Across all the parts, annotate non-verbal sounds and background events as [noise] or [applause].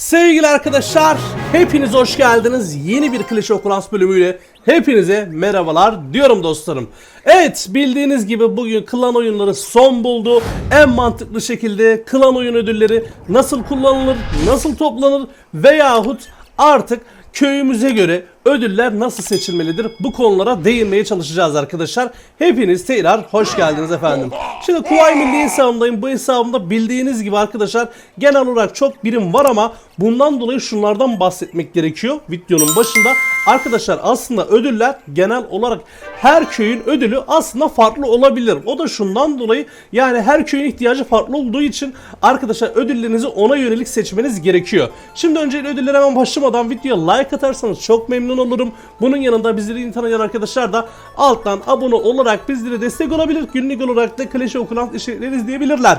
Sevgili arkadaşlar, hepiniz hoş geldiniz. Yeni bir Clash of Clans bölümüyle hepinize merhabalar diyorum dostlarım. Evet, bildiğiniz gibi bugün klan oyunları son buldu. En mantıklı şekilde klan oyun ödülleri nasıl kullanılır, nasıl toplanır veyahut artık köyümüze göre ödüller nasıl seçilmelidir? Bu konulara değinmeye çalışacağız arkadaşlar. Hepiniz tekrar hoş geldiniz efendim. Şimdi Kuvayi Milli hesabındayım. Bu hesabımda bildiğiniz gibi arkadaşlar genel olarak çok birim var ama bundan dolayı şunlardan bahsetmek gerekiyor videonun başında. Arkadaşlar aslında ödüller genel olarak her köyün ödülü aslında farklı olabilir. O da şundan dolayı yani her köyün ihtiyacı farklı olduğu için arkadaşlar ödüllerinizi ona yönelik seçmeniz gerekiyor. Şimdi öncelikle ödüllere hemen başlamadan videoya like atarsanız çok memnun olurum. Bunun yanında bizleri tanıyan arkadaşlar da alttan abone olarak bizlere destek olabilir. Günlük olarak da Clash of Clans içerikleri izleyebilirler.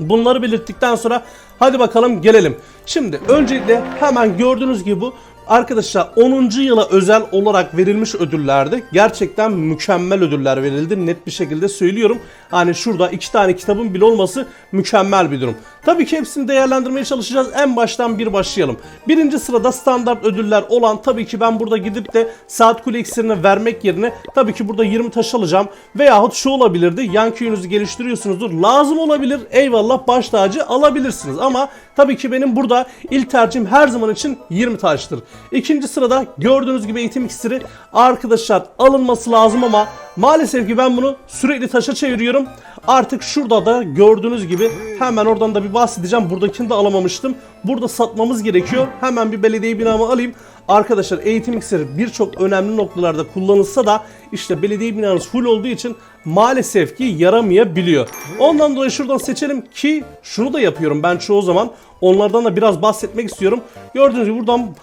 Bunları belirttikten sonra hadi bakalım gelelim. Şimdi öncelikle hemen gördüğünüz gibi bu Arkadaşlar 10. yıla özel olarak verilmiş ödüllerdi. Gerçekten mükemmel ödüller verildi. Net bir şekilde söylüyorum. Hani şurada iki tane kitabın bile olması mükemmel bir durum. Tabii ki hepsini değerlendirmeye çalışacağız. En baştan bir başlayalım. Birinci sırada standart ödüller olan tabii ki ben burada gidip de saat kule iksirini vermek yerine tabii ki burada 20 taş alacağım. Veyahut şu olabilirdi. Yan köyünüzü geliştiriyorsunuzdur. Lazım olabilir. Eyvallah baş tacı alabilirsiniz. Ama tabii ki benim burada ilk tercihim her zaman için 20 taştır. İkinci sırada gördüğünüz gibi eğitim iksiri arkadaşlar alınması lazım ama maalesef ki ben bunu sürekli taşa çeviriyorum. Artık şurada da gördüğünüz gibi hemen oradan da bir bahsedeceğim. Buradakini de alamamıştım. Burada satmamız gerekiyor. Hemen bir belediye binamı alayım. Arkadaşlar eğitim iksiri birçok önemli noktalarda kullanılsa da işte belediye binanız full olduğu için maalesef ki yaramayabiliyor. Ondan dolayı şuradan seçelim ki şunu da yapıyorum ben çoğu zaman. Onlardan da biraz bahsetmek istiyorum. Gördüğünüz gibi buradan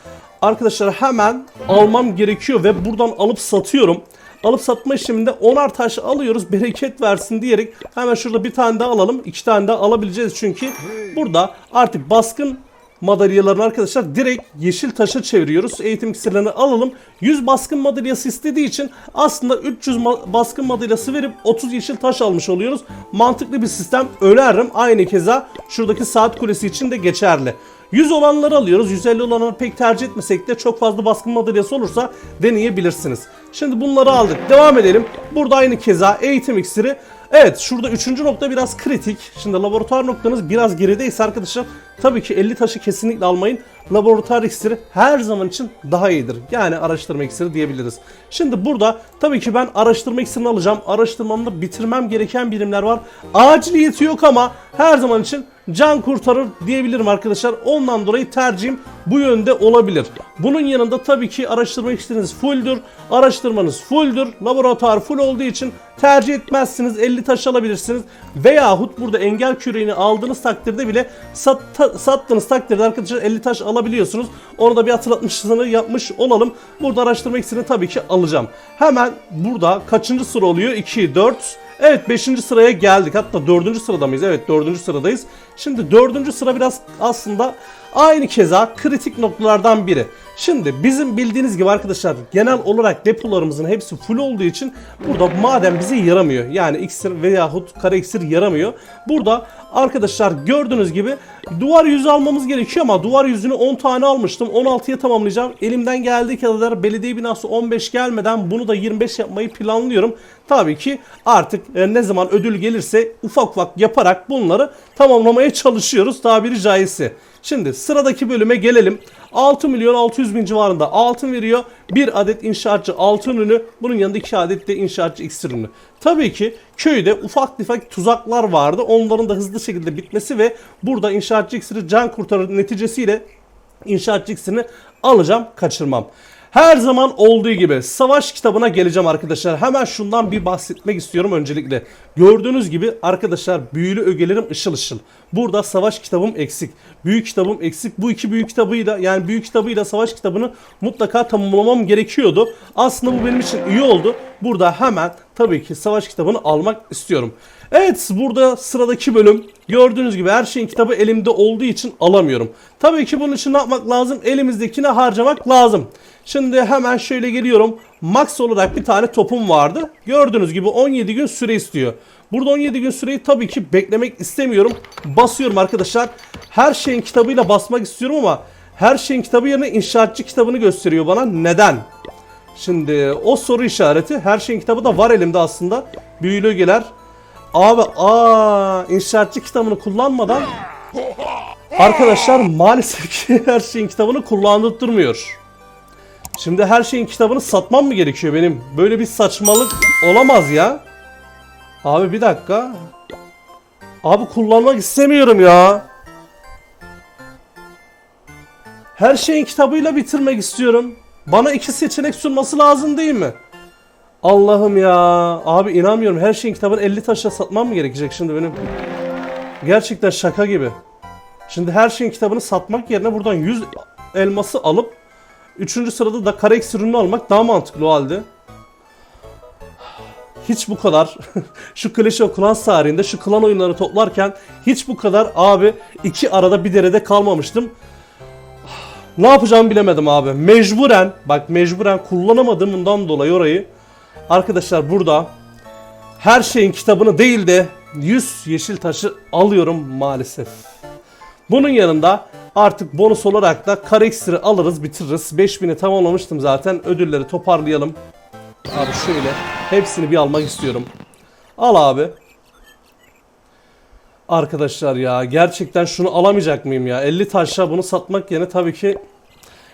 arkadaşlar hemen almam gerekiyor ve buradan alıp satıyorum. Alıp satma işleminde onar taş alıyoruz bereket versin diyerek hemen şurada bir tane daha alalım. iki tane daha alabileceğiz çünkü burada artık baskın madalyalarını arkadaşlar direkt yeşil taşa çeviriyoruz. Eğitim iksirlerini alalım. 100 baskın madalyası istediği için aslında 300 ma- baskın madalyası verip 30 yeşil taş almış oluyoruz. Mantıklı bir sistem öneririm. Aynı keza şuradaki saat kulesi için de geçerli. 100 olanları alıyoruz. 150 olanları pek tercih etmesek de çok fazla baskın madalyası olursa deneyebilirsiniz. Şimdi bunları aldık. Devam edelim. Burada aynı keza eğitim iksiri. Evet şurada üçüncü nokta biraz kritik. Şimdi laboratuvar noktanız biraz gerideyse arkadaşlar tabii ki 50 taşı kesinlikle almayın. Laboratuvar iksiri her zaman için daha iyidir. Yani araştırma iksiri diyebiliriz. Şimdi burada tabii ki ben araştırma iksirini alacağım. Araştırmamda bitirmem gereken birimler var. Aciliyeti yok ama her zaman için can kurtarır diyebilirim arkadaşlar. Ondan dolayı tercihim bu yönde olabilir. Bunun yanında tabii ki araştırma iksiriniz fulldür. Araştırmanız fulldür. Laboratuvar full olduğu için tercih etmezsiniz. 50 taş alabilirsiniz. Veyahut burada engel küreğini aldığınız takdirde bile sat, ta- sattığınız takdirde arkadaşlar 50 taş alabiliyorsunuz. Onu da bir hatırlatmışsını yapmış olalım. Burada araştırma iksirini tabii ki alacağım. Hemen burada kaçıncı sıra oluyor? 2, 4, Evet 5. sıraya geldik. Hatta 4. sırada mıyız? Evet 4. sıradayız. Şimdi 4. sıra biraz aslında aynı keza kritik noktalardan biri. Şimdi bizim bildiğiniz gibi arkadaşlar genel olarak depolarımızın hepsi full olduğu için burada maden bize yaramıyor. Yani iksir veyahut kara iksir yaramıyor. Burada arkadaşlar gördüğünüz gibi duvar yüzü almamız gerekiyor ama duvar yüzünü 10 tane almıştım. 16'ya tamamlayacağım. Elimden geldiği kadar belediye binası 15 gelmeden bunu da 25 yapmayı planlıyorum. Tabii ki artık e, ne zaman ödül gelirse ufak ufak yaparak bunları tamamlamaya çalışıyoruz tabiri caizse. Şimdi sıradaki bölüme gelelim. 6 milyon 600 bin civarında altın veriyor. Bir adet inşaatçı altın ürünü. Bunun yanında 2 adet de inşaatçı iksir ürünü. Tabii ki köyde ufak tefek tuzaklar vardı. Onların da hızlı şekilde bitmesi ve burada inşaatçı iksiri can kurtarır neticesiyle inşaatçı iksirini alacağım kaçırmam. Her zaman olduğu gibi savaş kitabına geleceğim arkadaşlar. Hemen şundan bir bahsetmek istiyorum öncelikle. Gördüğünüz gibi arkadaşlar büyülü ögelerim ışıl ışıl. Burada savaş kitabım eksik. Büyük kitabım eksik. Bu iki büyük kitabıyla yani büyük kitabıyla savaş kitabını mutlaka tamamlamam gerekiyordu. Aslında bu benim için iyi oldu. Burada hemen tabii ki savaş kitabını almak istiyorum. Evet burada sıradaki bölüm gördüğünüz gibi her şeyin kitabı elimde olduğu için alamıyorum. Tabii ki bunun için ne yapmak lazım? Elimizdekini harcamak lazım. Şimdi hemen şöyle geliyorum. Max olarak bir tane topum vardı. Gördüğünüz gibi 17 gün süre istiyor. Burada 17 gün süreyi tabii ki beklemek istemiyorum. Basıyorum arkadaşlar. Her şeyin kitabıyla basmak istiyorum ama her şeyin kitabı yerine inşaatçı kitabını gösteriyor bana. Neden? Şimdi o soru işareti. Her şeyin kitabı da var elimde aslında. Büyülü gelir. Abi aa inşaatçı kitabını kullanmadan arkadaşlar maalesef ki [laughs] her şeyin kitabını kullandırtmıyor. Şimdi her şeyin kitabını satmam mı gerekiyor benim? Böyle bir saçmalık olamaz ya. Abi bir dakika. Abi kullanmak istemiyorum ya. Her şeyin kitabıyla bitirmek istiyorum. Bana iki seçenek sunması lazım değil mi? Allah'ım ya. Abi inanmıyorum. Her şeyin kitabını 50 taşla satmam mı gerekecek şimdi benim? Gerçekten şaka gibi. Şimdi her şeyin kitabını satmak yerine buradan 100 elması alıp 3. sırada da kare eksi ürünü almak daha mantıklı o halde. Hiç bu kadar [laughs] şu Clash of Clans tarihinde şu klan oyunları toplarken hiç bu kadar abi iki arada bir derede kalmamıştım. Ne yapacağımı bilemedim abi. Mecburen bak mecburen kullanamadığımdan dolayı orayı arkadaşlar burada her şeyin kitabını değil de 100 yeşil taşı alıyorum maalesef. Bunun yanında artık bonus olarak da kare iksiri alırız bitiririz. 5000'i tamamlamıştım zaten. Ödülleri toparlayalım. Abi şöyle hepsini bir almak istiyorum. Al abi. Arkadaşlar ya gerçekten şunu alamayacak mıyım ya? 50 taşla bunu satmak yerine tabii ki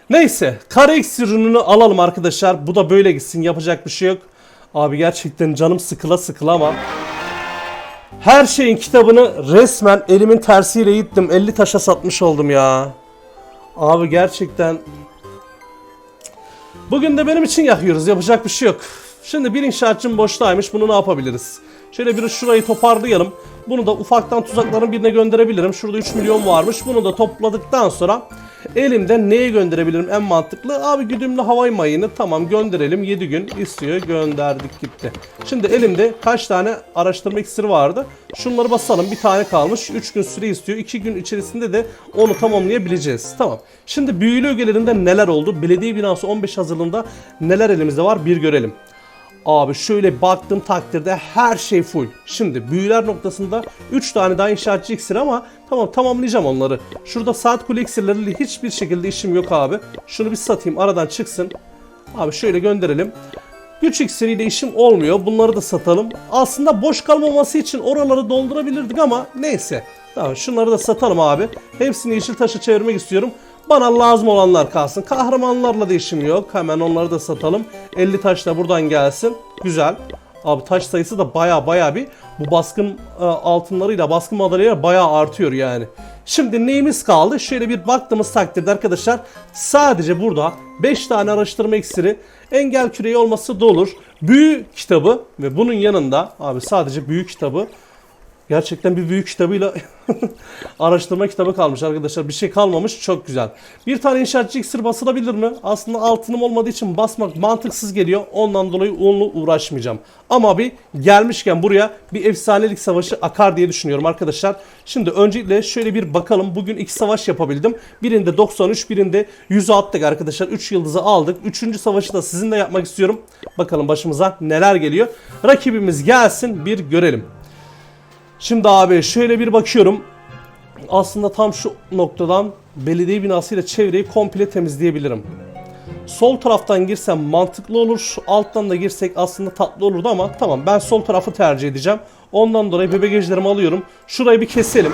Neyse kare iksir alalım arkadaşlar. Bu da böyle gitsin yapacak bir şey yok. Abi gerçekten canım sıkıla sıkıla ama her şeyin kitabını resmen elimin tersiyle ittim. 50 taşa satmış oldum ya. Abi gerçekten Bugün de benim için yakıyoruz. Yapacak bir şey yok. Şimdi bir inşaatçım boştaymış. Bunu ne yapabiliriz? Şöyle bir şurayı toparlayalım. Bunu da ufaktan tuzakların birine gönderebilirim. Şurada 3 milyon varmış. Bunu da topladıktan sonra elimden neye gönderebilirim en mantıklı? Abi güdümlü havay mayını tamam gönderelim. 7 gün istiyor. Gönderdik gitti. Şimdi elimde kaç tane araştırma iksiri vardı? Şunları basalım. Bir tane kalmış. 3 gün süre istiyor. 2 gün içerisinde de onu tamamlayabileceğiz. Tamam. Şimdi büyülü ögelerinde neler oldu? Belediye binası 15 hazırlığında neler elimizde var? Bir görelim. Abi şöyle baktığım takdirde her şey full. Şimdi büyüler noktasında 3 tane daha inşaatçı iksir ama tamam tamamlayacağım onları. Şurada saat kule iksirleriyle hiçbir şekilde işim yok abi. Şunu bir satayım aradan çıksın. Abi şöyle gönderelim. Güç iksiriyle işim olmuyor. Bunları da satalım. Aslında boş kalmaması için oraları doldurabilirdik ama neyse. Tamam şunları da satalım abi. Hepsini yeşil taşa çevirmek istiyorum. Bana lazım olanlar kalsın. Kahramanlarla da işim yok. Hemen onları da satalım. 50 taş da buradan gelsin. Güzel. Abi taş sayısı da baya baya bir bu baskın e, altınlarıyla baskın madalyalarıyla baya artıyor yani. Şimdi neyimiz kaldı? Şöyle bir baktığımız takdirde arkadaşlar sadece burada 5 tane araştırma iksiri engel küreği olması da olur. Büyü kitabı ve bunun yanında abi sadece büyü kitabı Gerçekten bir büyük kitabıyla [laughs] araştırma kitabı kalmış arkadaşlar. Bir şey kalmamış. Çok güzel. Bir tane inşaatçı iksir basılabilir mi? Aslında altınım olmadığı için basmak mantıksız geliyor. Ondan dolayı onunla uğraşmayacağım. Ama bir gelmişken buraya bir efsanelik savaşı akar diye düşünüyorum arkadaşlar. Şimdi öncelikle şöyle bir bakalım. Bugün iki savaş yapabildim. Birinde 93, birinde 100 attık arkadaşlar. 3 yıldızı aldık. Üçüncü savaşı da sizinle yapmak istiyorum. Bakalım başımıza neler geliyor. Rakibimiz gelsin bir görelim. Şimdi abi şöyle bir bakıyorum. Aslında tam şu noktadan belediye binasıyla çevreyi komple temizleyebilirim. Sol taraftan girsem mantıklı olur. Alttan da girsek aslında tatlı olurdu ama tamam ben sol tarafı tercih edeceğim. Ondan dolayı bebegejlerimi alıyorum. Şurayı bir keselim.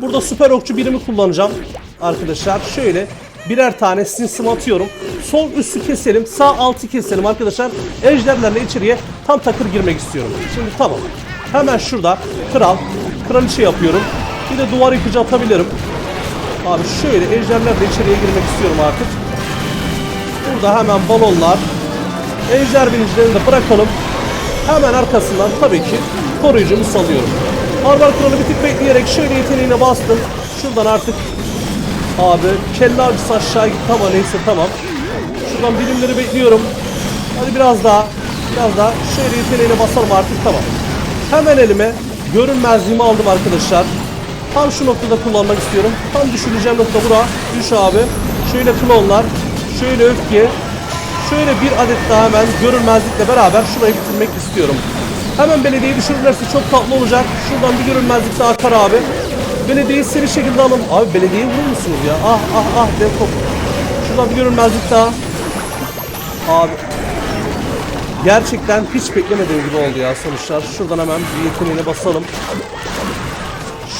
Burada süper okçu birimi kullanacağım. Arkadaşlar şöyle birer tane sinsim atıyorum. Sol üstü keselim. Sağ altı keselim arkadaşlar. Ejderlerle içeriye tam takır girmek istiyorum. Şimdi tamam. Hemen şurada kral, kraliçe yapıyorum. Bir de duvar yıkıcı atabilirim. Abi şöyle ejderlerle içeriye girmek istiyorum artık. Burada hemen balonlar. Ejder binicilerini de bırakalım. Hemen arkasından tabii ki koruyucumu salıyorum. Barbar kralı bir tık bekleyerek şöyle yeteneğine bastım. Şuradan artık abi kelle avcısı aşağı gitti ama neyse tamam. Şuradan birimleri bekliyorum. Hadi biraz daha. Biraz daha. Şöyle yeteneğine basalım artık tamam. Hemen elime görünmezliğimi aldım arkadaşlar. Tam şu noktada kullanmak istiyorum. Tam düşüreceğim nokta bura. Düş abi. Şöyle klonlar. Şöyle öfke. Şöyle bir adet daha hemen görünmezlikle beraber şurayı bitirmek istiyorum. Hemen belediyeyi düşürürlerse çok tatlı olacak. Şuradan bir görünmezlik daha akar abi. Belediyeyi seri şekilde alın. Abi belediyeyi vurur musunuz ya? Ah ah ah dev. Şuradan bir görünmezlik daha. Abi. Gerçekten hiç beklemediğim gibi oldu ya sonuçlar. Şuradan hemen bir yeteneğine basalım.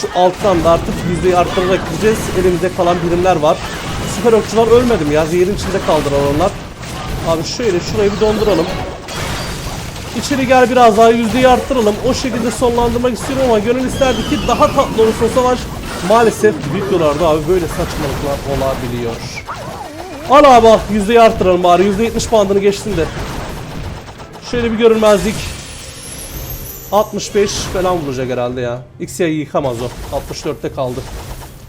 Şu alttan da artık yüzdeyi arttırarak gideceğiz. Elimizde kalan birimler var. Süper okçular ölmedim ya. Zehirin içinde kaldılar onlar. Abi şöyle şurayı bir donduralım. İçeri gel biraz daha yüzdeyi arttıralım. O şekilde sonlandırmak istiyorum ama gönül isterdi ki daha tatlı olursa savaş. Maalesef videolarda abi böyle saçmalıklar olabiliyor. Al abi. Yüzdeyi arttıralım bari. Yüzde yetmiş bandını geçtin de. Şöyle bir görünmezlik. 65 falan vuracak herhalde ya. XY'yi yıkamaz o. 64'te kaldı.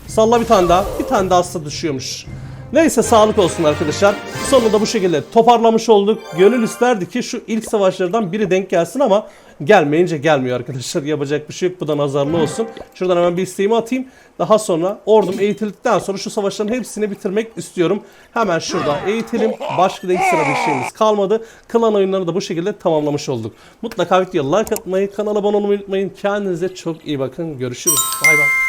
Salla bir tane daha. Bir tane daha hasta düşüyormuş. Neyse sağlık olsun arkadaşlar. Sonunda bu şekilde toparlamış olduk. Gönül isterdi ki şu ilk savaşlardan biri denk gelsin ama gelmeyince gelmiyor arkadaşlar. [laughs] Yapacak bir şey yok. Bu da nazarlı olsun. Şuradan hemen bir isteğimi atayım. Daha sonra ordum eğitildikten sonra şu savaşların hepsini bitirmek istiyorum. Hemen şurada eğitelim. Başka da ekstra bir şeyimiz kalmadı. Klan oyunlarını da bu şekilde tamamlamış olduk. Mutlaka videoya like atmayı, kanala abone olmayı unutmayın. Kendinize çok iyi bakın. Görüşürüz. Bay bay.